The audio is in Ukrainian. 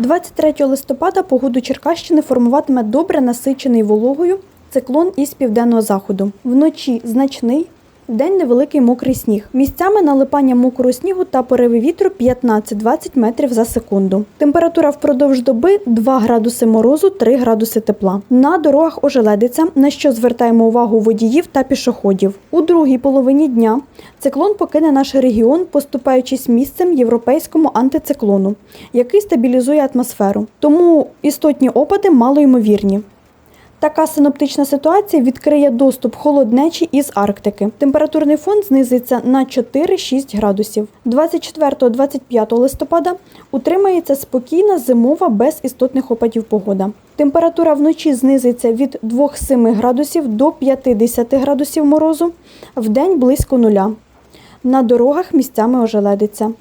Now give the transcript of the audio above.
23 листопада погоду Черкащини формуватиме добре насичений вологою циклон із південного заходу. Вночі значний, вдень невеликий мокрий сніг. Місцями налипання мокрого снігу та пориви вітру 15-20 метрів за секунду. Температура впродовж доби 2 градуси морозу, 3 градуси тепла. На дорогах ожеледиться, на що звертаємо увагу водіїв та пішоходів. У другій половині дня циклон покине наш регіон, поступаючись місцем європейському антициклону, який стабілізує атмосферу. Тому істотні опади малоймовірні. Така синоптична ситуація відкриє доступ холоднечі із Арктики. Температурний фон знизиться на 4-6 градусів. 24-25 листопада утримається спокійна зимова без істотних опадів погода. Температура вночі знизиться від 2-7 градусів до 50 градусів морозу, вдень близько нуля. На дорогах місцями ожеледиться.